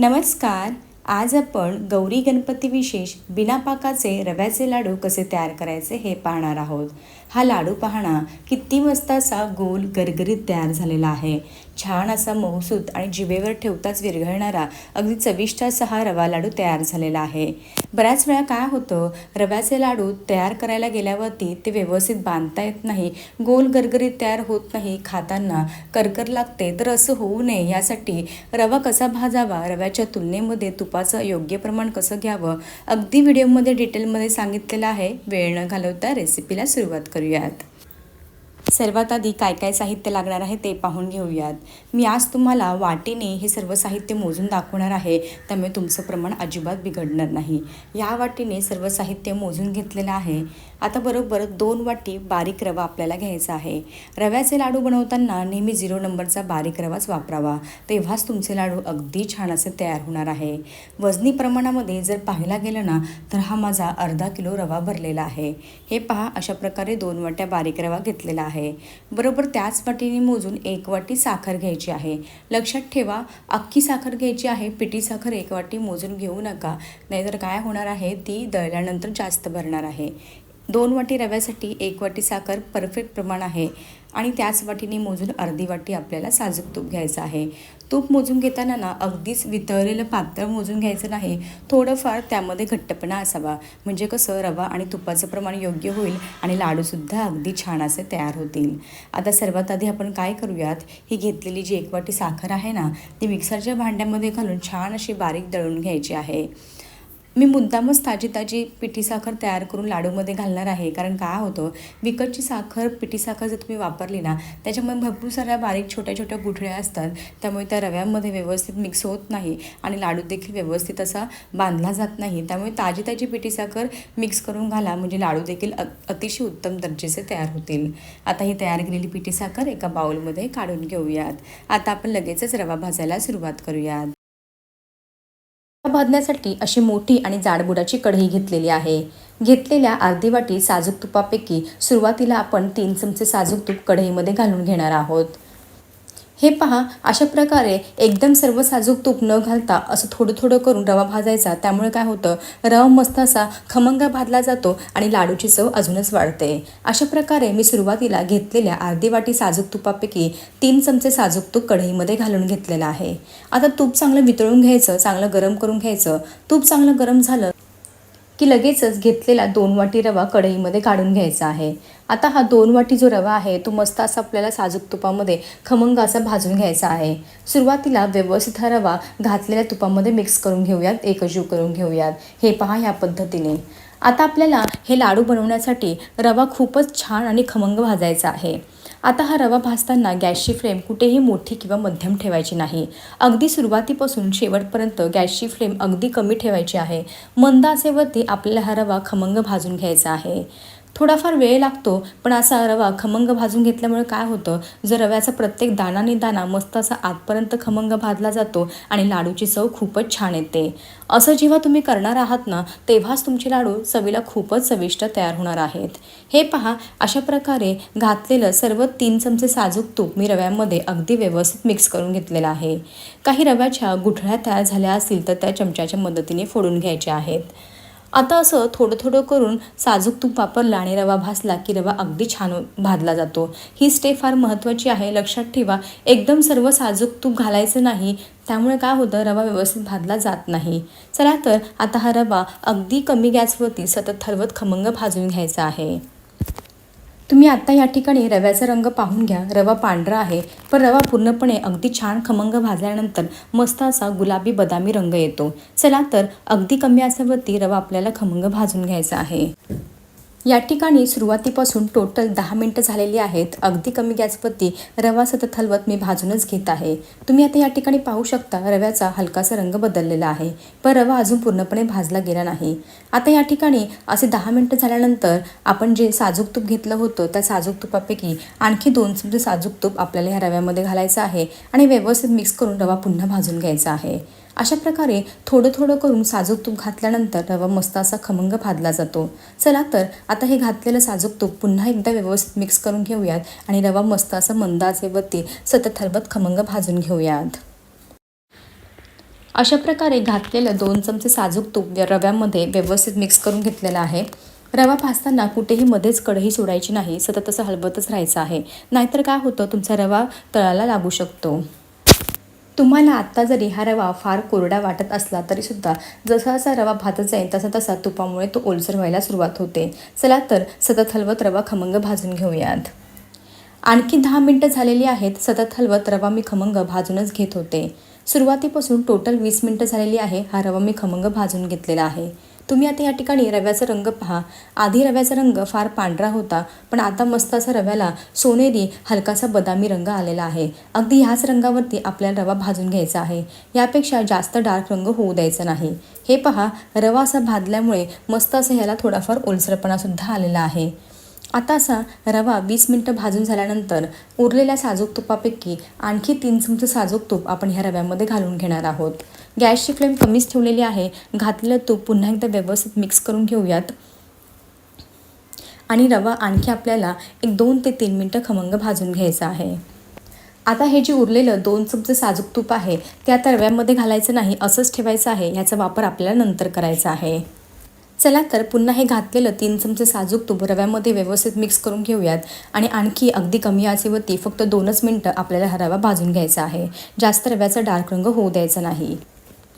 नमस्कार. आज आपण गौरी गणपती विशेष बिना पाकाचे रव्याचे लाडू कसे तयार करायचे हे पाहणार आहोत. हा लाडू पाहणा किती मस्त असा गोल गरगरीत तयार झालेला आहे. छान असा मऊसूत आणि जिभेवर ठेवताच विरघळणारा अगदी चविष्ट असा हा रवा लाडू तयार झालेला आहे. बऱ्याच वेळा काय होतं रव्याचे लाडू तयार करायला गेल्यावरती ते व्यवस्थित बांधता येत नाही गोल गरगरीत तयार होत नाही खाताना करकर लागते तर असं होऊ नये यासाठी रवा कसा भाजावा रव्याच्या तुलनेमध्ये तुपा तुपाचं योग्य प्रमाण कसं घ्यावं अगदी व्हिडिओमध्ये डिटेलमध्ये सांगितलेलं आहे. वेळ न घालवता रेसिपीला सुरुवात करूयात. सर्वात आधी काय काय साहित्य लागणार आहे ते पाहून घेऊयात. मी आज तुम्हाला वाटीने हे सर्व साहित्य मोजून दाखवणार आहे त्यामुळे तुमचं प्रमाण अजिबात बिघडणार नाही. या वाटीने सर्व साहित्य मोजून घेतलेलं आहे. आता बरोबर दोन वाटी बारीक रवा आपल्याला घ्यायचा आहे. रव्याचे लाडू बनवताना नेहमी झिरो नंबरचा बारीक रवाच वापरावा. तेव्हाच तुमचे लाडू अगदी छान असे तयार होणार आहे. वजनी प्रमाणामध्ये जर पाहायला गेलं ना तर हा माझा अर्धा किलो रवा भरलेला आहे. हे पहा अशा प्रकारे दोन वाट्या बारीक रवा घेतलेला आहे. बरोबर त्याच वाटीने मोजून एक वाटी साखर घ्यायची आहे. लक्षात ठेवा अख्खी साखर घ्यायची आहे पिठी साखर एक वाटी मोजून घेऊ नका. नाहीतर काय होणार आहे? ती दळल्यानंतर जास्त भरणार आहे. दोन वाटी रव्यासाठी एक वाटी साखर परफेक्ट प्रमाण आहे. आणि त्याच वाटीने मोजून अर्धी वाटी आपल्याला साजूक तूप घ्यायचं आहे. तूप मोजून घेताना ना अगदीच वितळलेलं पातळ मोजून घ्यायचं नाही. थोडंफार त्यामध्ये घट्टपणा असावा. म्हणजे कसं रवा आणि तुपाचं प्रमाण योग्य होईल आणि लाडूसुद्धा अगदी छान असे तयार होतील. आता सर्वात आधी आपण काय करूयात? ही घेतलेली जी एक वाटी साखर आहे ना ती मिक्सरच्या भांड्यामध्ये घालून छान अशी बारीक दळून घ्यायची आहे. मी मुद्दामच ताजी ताजी पिठी साखर तयार करून लाडूमध्ये घालणार आहे. कारण काय होतं? विकतची साखर पिठी साखर जर तुम्ही वापरली ना त्याच्यामुळे भरपूर साऱ्या बारीक छोट्या छोट्या गुठळ्या असतात. त्यामुळे त्या रव्यामध्ये व्यवस्थित मिक्स होत नाही आणि लाडू देखील व्यवस्थित असा बांधला जात नाही. त्यामुळे ताजी ताजी पिठी साखर मिक्स करून घाला. म्हणजे लाडू देखील अतिशय उत्तम दर्जेचे तयार होतील. आता ही तयार केलेली पिठी साखर एका बाउलमध्ये काढून घेऊयात. आता आपण लगेचच रवा भाजायला सुरुवात करूयात. भाजण्यासाठी अशी मोठी आणि जाडबुडाची कढई घेतलेली आहे. घेतलेल्या अर्धी वाटी साजूक तुपापैकी सुरुवातीला आपण तीन चमचे साजूक तूप कढईमध्ये घालून घेणार आहोत. हे पहा अशा प्रकारे एकदम सर्व साजूक तूप न घालता असं थोडं थोडं करून रवा भाजायचा. त्यामुळे काय होतं रवा मस्त असा खमंग भाजला जातो आणि लाडूची चव अजूनच वाढते. अशा प्रकारे मी सुरुवातीला घेतलेल्या अर्धी वाटी साजूक तुपापैकी तीन चमचे साजूक तूप कढईमध्ये घालून घेतलेलं आहे. आता तूप चांगलं वितळून घ्यायचं चांगलं गरम करून घ्यायचं. तूप चांगलं गरम झालं की लगेचच घेतलेला दोन वाटी रवा कढईमध्ये काढून घ्यायचा आहे. आता हा दोन वाटी जो रवा आहे तो मस्त असा आपल्याला साजूक तुपामध्ये खमंग असा भाजून घ्यायचा आहे. सुरुवातीला व्यवस्थित हा रवा घातलेल्या तुपामध्ये मिक्स करून घेऊयात एकजीव करून घेऊयात. हे पहा ह्या पद्धतीने. आता आपल्याला हे लाडू बनवण्यासाठी रवा खूपच छान आणि खमंग भाजायचा आहे. आता हा रवा भाजताना गॅसची फ्लेम कुठेही मोठी किंवा मध्यम ठेवायची नाही. अगदी सुरुवातीपासून शेवटपर्यंत गॅसची फ्लेम अगदी कमी ठेवायची आहे. मंद असेवरती आपल्याला हा रवा खमंग भाजून घ्यायचा आहे. थोडाफार वेळ लागतो पण असा रवा खमंग भाजून घेतल्यामुळे काय होतं? जर रव्याचा प्रत्येक दाणाने दाणा मस्त असा आतपर्यंत खमंग भाजला जातो आणि लाडूची चव खूपच छान येते. असं जेव्हा तुम्ही करणार आहात ना तेव्हाच तुमचे लाडू चवीला खूपच चविष्ट तयार होणार आहेत. हे पहा अशा प्रकारे घातलेलं सर्व तीन चमचे साजूक तूप मी रव्यामध्ये अगदी व्यवस्थित मिक्स करून घेतलेलं आहे. काही रव्याच्या गुठळ्या तयार झाल्या असतील तर त्या चमच्याच्या मदतीने फोडून घ्यायच्या आहेत. आता असं थोडं थोडं करून साजूक तूप वापरला आणि रवा भासला की रवा अगदी छान भाजला जातो. ही स्टेप फार महत्त्वाची आहे. लक्षात ठेवा एकदम सर्व साजूक तूप घालायचं नाही त्यामुळे काय होतं रवा व्यवस्थित भाजला जात नाही. चला तर आता हा रवा अगदी कमी गॅसवरती सतत हलवत खमंग भाजून घ्यायचा आहे. तुम्ही आत्ता या ठिकाणी रव्याचा रंग पाहून घ्या. रवा पांढरा आहे. पण रवा पूर्णपणे अगदी छान खमंग भाजल्यानंतर मस्त असा गुलाबी बदामी रंग येतो. चला तर अगदी कमी असावरती रवा आपल्याला खमंग भाजून घ्यायचा आहे. या ठिकाणी सुरुवातीपासून टोटल दहा मिनटं झालेली आहेत. अगदी कमी गॅसवरती रवा सतत हलवत मी भाजूनच घेत आहे. तुम्ही आता या ठिकाणी पाहू शकता रव्याचा हलकासा रंग बदललेला आहे. पण रवा अजून पूर्णपणे भाजला गेला नाही. आता या ठिकाणी असे दहा मिनटं झाल्यानंतर आपण जे साजूक तूप घेतलं होतं त्या साजूक तुपापैकी आणखी दोन चमचे साजूक तूप आपल्याला ह्या रव्यामध्ये घालायचं आहे आणि व्यवस्थित मिक्स करून रवा पुन्हा भाजून घ्यायचा आहे. अशा प्रकारे थोडं थोडं करून साजूक तूप घातल्यानंतर रवा मस्त असा खमंग भाजला जातो. चला तर आता हे घातलेलं साजूक तूप पुन्हा एकदा व्यवस्थित मिक्स करून घेऊयात आणि रवा मस्त असं मंदाचे व ते सतत थरबत खमंग भाजून घेऊयात. अशा प्रकारे घातलेलं दोन चमचे साजूक तूप या रव्यामध्ये व्यवस्थित मिक्स करून घेतलेलं आहे. रवा भाजताना कुठेही मध्येच कढई सोडायची नाही सतत असं हलवतच राहायचं आहे. नाहीतर काय होतं तुमचा रवा तळाला लागू शकतो. तुम्हाला आत्ता जरी हा रवा फार कोरडा वाटत असला तरीसुद्धा जसा जसा रवा भाजत जाईल तसा तसा तुपामुळे तो ओलसर व्हायला सुरुवात होते. चला तर सतत हलवत रवा खमंग भाजून घेऊयात. आणखी दहा मिनटं झालेली आहेत सतत हलवत रवा मी खमंग भाजूनच घेत होते. सुरुवातीपासून टोटल वीस मिनटं झालेली आहे हा रवा मी खमंग भाजून घेतलेला आहे. तुम्ही आता या ठिकाणी रव्याचा रंग पहा. आधी रव्याचा रंग फार पांढरा होता पण आता मस्त असा रव्याला सोनेरी हलकासा बदामी रंग आलेला आहे. अगदी ह्याच रंगावरती आपल्याला रवा भाजून घ्यायचा आहे. यापेक्षा जास्त डार्क रंग होऊ द्यायचा नाही. हे पहा रवा असा भाजल्यामुळे मस्त असं ह्याला थोडाफार ओलसरपणासुद्धा आलेला आहे. आता असा रवा वीस मिनटं भाजून झाल्यानंतर उरलेल्या साजूक तुपापैकी आणखी तीन चमचे साजूक तूप आपण ह्या रव्यामध्ये घालून घेणार आहोत. गॅसची फ्लेम कमीच ठेवलेली आहे. घातलेलं तूप पुन्हा एकदा व्यवस्थित मिक्स करून घेऊयात. आणि रवा आणखी आपल्याला एक दोन ते तीन मिनटं खमंग भाजून घ्यायचा आहे. आता हे जे उरलेलं दोन चमचे साजूक तूप आहे ते आता रव्यामध्ये घालायचं नाही असंच ठेवायचं आहे याचा वापर आपल्याला नंतर करायचा आहे. चला तर पुन्हा हे घातलेलं तीन चमचे साजूक तूप रव्यामध्ये व्यवस्थित मिक्स करून घेऊयात. आणि आणखी अगदी कमी आचेवरती फक्त दोनच मिनटं आपल्याला हा रवा भाजून घ्यायचा आहे. जास्त रव्याचा डार्क रंग होऊ द्यायचा नाही.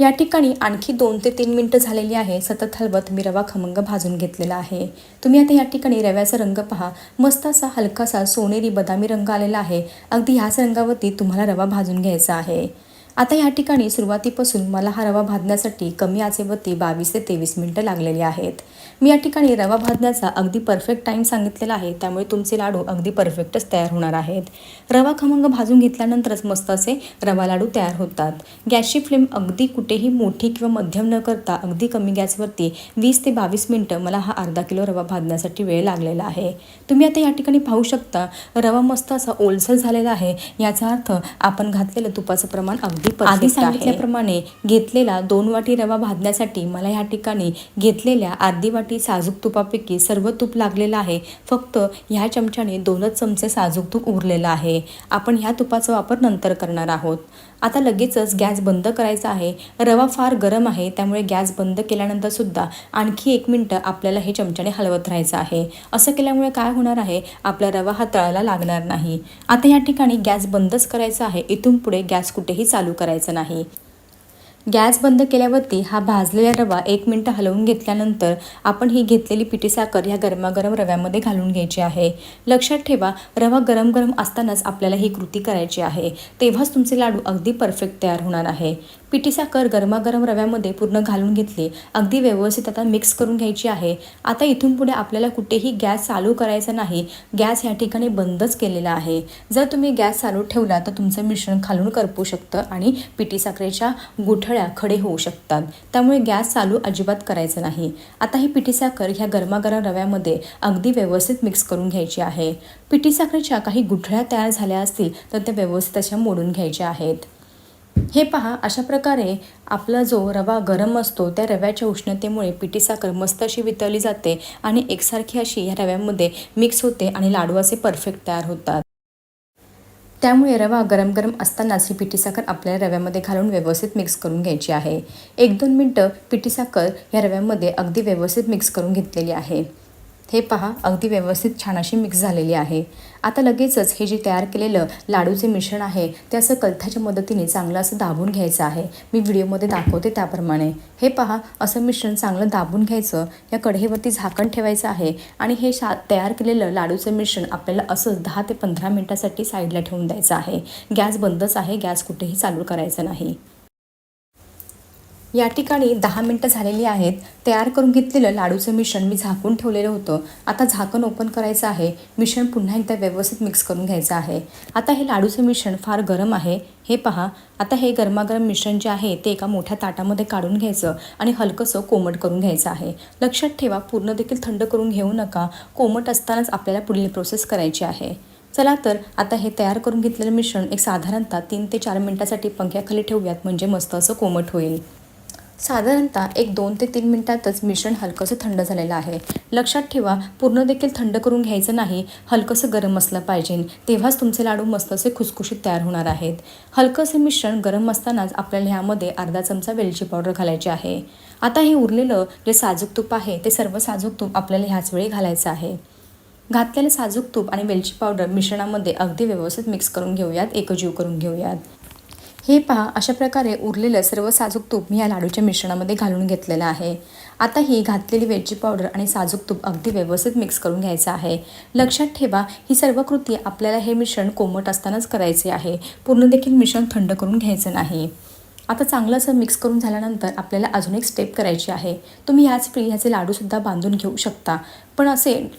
या ठिकाणी आणखी दोन ते तीन मिनटं झालेली आहे. सतत हलवत मी रवा खमंग भाजून घेतलेला आहे. तुम्ही आता या ठिकाणी रव्याचा रंग पहा. मस्त असा हलकासा सोनेरी बदामी रंग आलेला आहे. अगदी ह्याच रंगावरती तुम्हाला रवा भाजून घ्यायचा आहे. आता या ठिकाणी सुरुवातीपासून मला हा रवा भाजण्यासाठी कमी आचेवरती बावीस ते तेवीस मिनटं लागलेली आहेत. मी या ठिकाणी रवा भाजण्याचा अगदी परफेक्ट टाईम सांगितलेला आहे त्यामुळे तुमचे लाडू अगदी परफेक्टच तयार होणार आहेत. रवा खमंग भाजून घेतल्यानंतरच मस्त असे रवा लाडू तयार होतात. गॅसची फ्लेम अगदी कुठेही मोठी किंवा मध्यम न करता अगदी कमी गॅसवरती वीस ते बावीस मिनटं मला हा अर्धा किलो रवा भाजण्यासाठी वेळ लागलेला आहे. तुम्ही आता या ठिकाणी पाहू शकता रवा मस्त असा ओलसर झालेला आहे. याचा अर्थ आपण घातलेलं तुपाचं प्रमाण अगदी आधी सांगितल्याप्रमाणे घेतलेला दोन वाटी रवा भाजण्यासाठी मला या ठिकाणी घेतलेल्या अर्धी वाटी साजूक तुपापैकी सर्व तूप लागलेलं आहे. फक्त ह्या चमच्याने दोनच चमचे साजूक तूप उरलेलं आहे. आपण ह्या तुपाचा वापर नंतर करणार आहोत. आता लगेचच गॅस बंद करायचा आहे. रवा फार गरम आहे त्यामुळे गॅस बंद केल्यानंतर सुद्धा आणखी एक मिनटं आपल्याला हे चमच्याने हलवत राहायचं आहे. असं केल्यामुळे काय होणार आहे? आपला रवा हा तळाला लागणार नाही. आता या ठिकाणी गॅस बंदच करायचा आहे. इथून पुढे गॅस कुठेही चालू करायचं नाही. गॅस बंद केल्यावरती हा भाजलेला रवा एक मिनटं हलवून घेतल्यानंतर आपण ही घेतलेली पिठी साखर ह्या गरमागरम रव्यामध्ये घालून घ्यायची आहे. लक्षात ठेवा रवा गरम गरम असतानाच आपल्याला ही कृती करायची आहे. तेव्हाच तुमचे लाडू अगदी परफेक्ट तयार होणार आहे. पिठी साखर गरमागरम रव्यामध्ये पूर्ण घालून घेतली. अगदी व्यवस्थित आता मिक्स करून घ्यायची आहे. आता इथून पुढे आपल्याला कुठेही गॅस चालू करायचा नाही. गॅस या ठिकाणी बंदच केलेला आहे. जर तुम्ही गॅस चालू ठेवला तर तुमचं मिश्रण खालून करपू शकतं आणि पिठी साखरेच्या गुठळ्या खडे होऊ शकतात. त्यामुळे गॅस चालू अजिबात करायचं नाही. आता ही पिठी साखर ह्या गरमागरम रव्यामध्ये अगदी व्यवस्थित मिक्स करून घ्यायची आहे. पिठी साखरेच्या काही गुठळ्या तयार झाल्या असतील तर त्या व्यवस्थित अशा मोडून घ्यायच्या आहेत. हे पहा अशा प्रकारे आपला जो रवा गरम असतो त्या रव्याच्या उष्णतेमुळे पिठी साखर मस्त अशी वितळली जाते आणि एकसारखी अशी ह्या रव्यामध्ये मिक्स होते आणि लाडू असे परफेक्ट तयार होतात. त्यामुळे रवा गरम गरम असतानाच ही पिठी साखर आपल्या रव्यामध्ये घालून व्यवस्थित मिक्स करून घ्यायची आहे. एक दोन मिनटं पिठी साखर या रव्यामध्ये अगदी व्यवस्थित मिक्स करून घेतलेली आहे. हे पहा अगदी व्यवस्थित छान अशी मिक्स झालेली आहे. आता लगेचच हे जे तयार केलेलं लाडूचे मिश्रण आहे ते असं कलथाच्या मदतीने चांगलं असं दाबून घ्यायचं आहे. मी व्हिडिओमध्ये दाखवते त्याप्रमाणे. हे पहा असं मिश्रण चांगलं दाबून घ्यायचं या कढईवरती झाकण ठेवायचं आहे आणि हे शा तयार केलेलं लाडूचं मिश्रण आपल्याला असंच दहा ते पंधरा मिनटासाठी साईडला ठेवून द्यायचं आहे. गॅस बंदच आहे गॅस कुठेही चालू करायचं नाही. या ठिकाणी दहा मिनटं झालेली आहेत. तयार करून घेतलेलं लाडूचं मिश्रण मी झाकून ठेवलेलं होतं. आता झाकण ओपन करायचं आहे. मिश्रण पुन्हा एकदा व्यवस्थित मिक्स करून घ्यायचं आहे. आता हे लाडूचं मिश्रण फार गरम आहे. हे पहा. आता हे गरमागरम मिश्रण जे आहे ते एका मोठ्या ताटामध्ये काढून घ्यायचं आणि हलकंसं कोमट करून घ्यायचं आहे. लक्षात ठेवा पूर्ण देखील थंड करून घेऊ नका. कोमट असतानाच आपल्याला पुढील प्रोसेस करायची आहे. चला तर आता हे तयार करून घेतलेलं मिश्रण एक साधारणतः तीन ते चार मिनटासाठी पंख्याखाली ठेवूयात. म्हणजे मस्त असं कोमट होईल. साधारणतः एक दोन ते तीन मिनटातच मिश्रण हलकंसं थंड झालेलं आहे. लक्षात ठेवा पूर्ण देखील थंड करून घ्यायचं नाही हलकंसं गरम असलं पाहिजे. तेव्हाच तुमचे लाडू मस्त असे खुसखुशीत तयार होणार आहेत. हलकंसं मिश्रण गरम असतानाच आपल्याला ह्यामध्ये अर्धा चमचा वेलची पावडर घालायची आहे. आता हे उरलेलं जे साजूक तूप आहे ते सर्व साजूक तूप आपल्याला ह्याच वेळी घालायचं आहे. घातलेलं साजूक तूप आणि वेलची पावडर मिश्रणामध्ये अगदी व्यवस्थित मिक्स करून घेऊयात एकजीव करून घेऊयात. हे पहा अशा प्रकारे उरलेलं सर्व साजूक तूप मी या लाडूच्या मिश्रणामध्ये घालून घेतलेलं आहे. आता ही घातलेली वेलची पावडर आणि साजूक तूप अगदी व्यवस्थित मिक्स करून घ्यायचं आहे. लक्षात ठेवा ही सर्व कृती आपल्याला हे मिश्रण कोमट असतानाच करायचे आहे. पूर्ण देखील मिश्रण थंड करून घ्यायचं नाही. आता चांगलं असं मिक्स करून झाल्यानंतर आपल्याला अजून एक स्टेप करायची आहे. तुम्ही याच वेळी ह्याचे लाडूसुद्धा बांधून घेऊ शकता. पण असे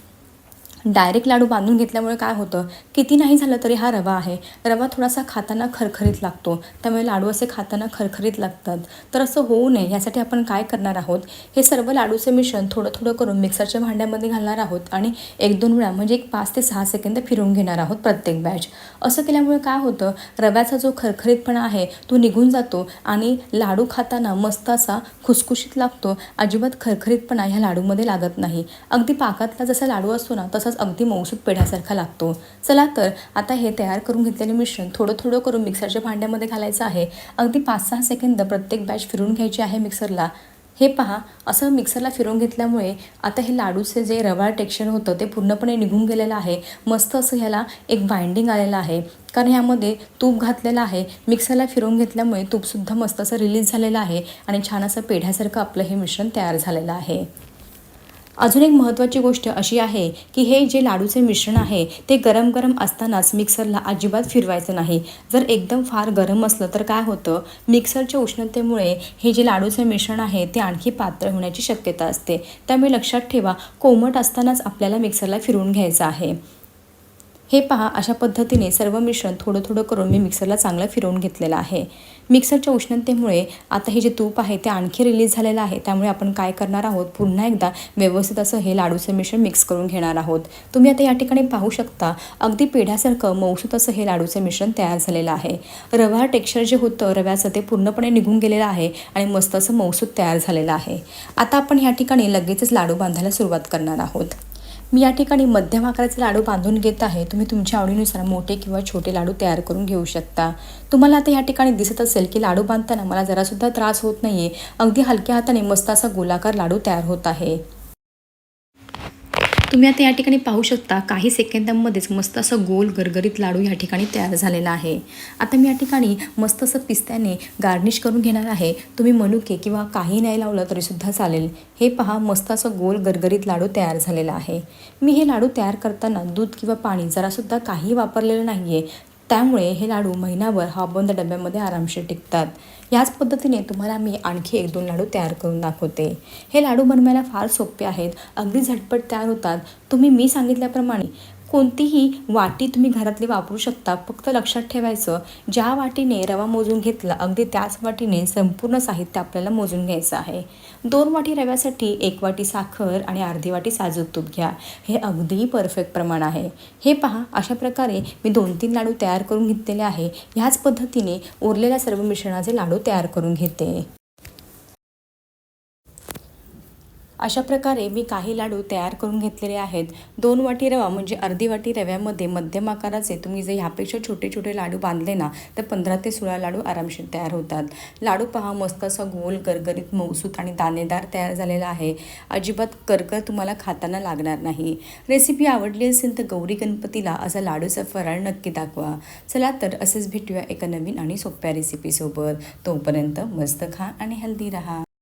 डायरेक्ट लाडू बांधून घेतल्यामुळे काय होतं? किती नाही झालं तरी हा रवा आहे. रवा थोडासा खाताना खरखरीत लागतो. त्यामुळे लाडू असे खाताना खरखरीत लागतात. तर असं होऊ नये. यासाठी आपण काय करणार आहोत? हे सर्व लाडूचे मिश्रण थोडं थोडं करून मिक्सरच्या भांड्यामध्ये घालणार आहोत आणि एक दोन वेळा म्हणजे एक पाच ते सहा सेकंद फिरवून घेणार आहोत प्रत्येक बॅच असं केल्यामुळे काय होतं? रव्याचा जो खरखरीतपणा आहे तो निघून जातो आणि लाडू खाताना मस्त असा खुसखुशीत लागतो. अजिबात खरखरीतपणा ह्या लाडूमध्ये लागत नाही. अगदी पाकातला जसा लाडू असतो ना असाच अगदी मौसूद पेढ्यासारखा लागतो. चला तर आता हे तयार करून घेतलेले मिश्रण थोडं थोडं करून मिक्सरच्या भांड्यामध्ये घालायचं आहे. अगदी पाच सहा सेकंद प्रत्येक बॅच फिरून घ्यायची आहे मिक्सरला. हे पहा असं मिक्सरला फिरवून घेतल्यामुळे आता हे लाडूचे जे रवाळ टेक्स्चर होतं ते पूर्णपणे निघून गेलेलं आहे. मस्त असं ह्याला एक बाइंडिंग आलेलं आहे. कारण ह्यामध्ये तूप घातलेलं आहे. मिक्सरला फिरवून घेतल्यामुळे तूपसुद्धा मस्त असं रिलीज झालेलं आहे आणि छान असं पेढ्यासारखं आपलं हे मिश्रण तयार झालेलं आहे. अजून एक महत्त्वाची गोष्ट अशी आहे की हे जे लाडूचे मिश्रण आहे ते गरम गरम असतानाच मिक्सरला अजिबात फिरवायचं नाही. जर एकदम फार गरम असलं तर काय होतं? मिक्सरच्या उष्णतेमुळे हे जे लाडूचे मिश्रण आहे ते आणखी पातळ होण्याची शक्यता असते. त्यामुळे लक्षात ठेवा कोमट असतानाच आपल्याला मिक्सरला फिरवून घ्यायचं आहे. हे पहा अशा पद्धतीने सर्व मिश्रण थोडं थोडं करून मी मिक्सरला चांगलं फिरवून घेतलेलं आहे. मिक्सरच्या उष्णतेमुळे आता हे जे तूप आहे ते आणखी रिलीज झालेलं आहे. त्यामुळे आपण काय करणार आहोत? पुन्हा एकदा व्यवस्थित असं हे लाडूचं मिश्रण मिक्स करून घेणार आहोत. तुम्ही आता या ठिकाणी पाहू शकता अगदी पेढ्यासारखं मऊसूत असं हे लाडूचं मिश्रण तयार झालेलं आहे. रवा टेक्स्चर जे होतं रव्याचं ते पूर्णपणे निघून गेलेलं आहे आणि मस्त असं मऊसूत तयार झालेलं आहे. आता आपण ह्या ठिकाणी लगेचच लाडू बांधायला सुरुवात करणार आहोत. मी या ठिकाणी मध्यम आकाराचे लाडू बांधून घेत आहे. तुम्ही तुमच्या आवडीनुसार मोठे किंवा छोटे लाडू तयार करून घेऊ शकता. तुम्हाला आता या ठिकाणी दिसत असेल की लाडू बांधताना मला जरासुद्धा त्रास होत नाही आहे अगदी हलक्या हाताने मस्त असा गोलाकार लाडू तयार होत आहे. तुम्ही आता या ठिकाणी पाहू शकता काही सेकंदांमध्येच मस्त असं गोल गरगरीत लाडू या ठिकाणी तयार झालेला आहे. आता मी या ठिकाणी मस्त असं पिस्त्याने गार्निश करून घेणार आहे. तुम्ही मनुके किंवा काही नाही लावलं तरीसुद्धा चालेल. हे पहा मस्त असं गोल गरगरीत लाडू तयार झालेला आहे. मी हे लाडू तयार करताना दूध किंवा पाणी जरासुद्धा काही वापरलेलं नाही आहे त्यामुळे हे लाडू महिनाभर हॉबंद डब्यामध्ये आरामशीर टिकतात. याच पद्धतीने तुम्हाला मी आणखी एक दोन लाडू तयार करून दाखवते. हे लाडू बनवायला फार सोपे आहेत. अगदी झटपट तयार होतात. तुम्ही मी सांगितल्याप्रमाणे कोणतीही वाटी तुम्ही घरातली वापरू शकता. फक्त लक्षात ठेवायचं ज्या वाटीने रवा मोजून घेतला अगदी त्याच वाटीने संपूर्ण साहित्य आपल्याला मोजून घ्यायचं आहे. दोन वाटी रव्यासाठी एक वाटी साखर आणि अर्धी वाटी साजूक तूप घ्या. हे अगदी परफेक्ट प्रमाण आहे. हे पहा अशा प्रकारे मी दोन तीन लाडू तयार करून घेतलेले आहे. ह्याच पद्धतीने उरलेल्या सर्व मिश्रणाचे लाडू तयार करून घेते. अशा प्रकारे मी काही लाडू तयार करून घेतलेले आहेत. दोन वाटी रवा म्हणजे अर्धी वाटी रव्यामध्ये मध्यम आकाराचे तुम्ही जर ह्यापेक्षा छोटे छोटे लाडू बांधले ना तर पंधरा ते सोळा लाडू आरामशीर तयार होतात. लाडू पहा मस्त असा गोल करकरीत मऊसूत आणि दाणेदार तयार झालेला आहे. अजिबात करकर तुम्हाला खाताना लागणार नाही. रेसिपी आवडली असेल तर गौरी गणपतीला असा लाडूचा फराळ नक्की दाखवा. चला तर असेच भेटूया एका नवीन आणि सोप्या रेसिपीसोबत तोपर्यंत मस्त खा आणि हेल्दी राहा.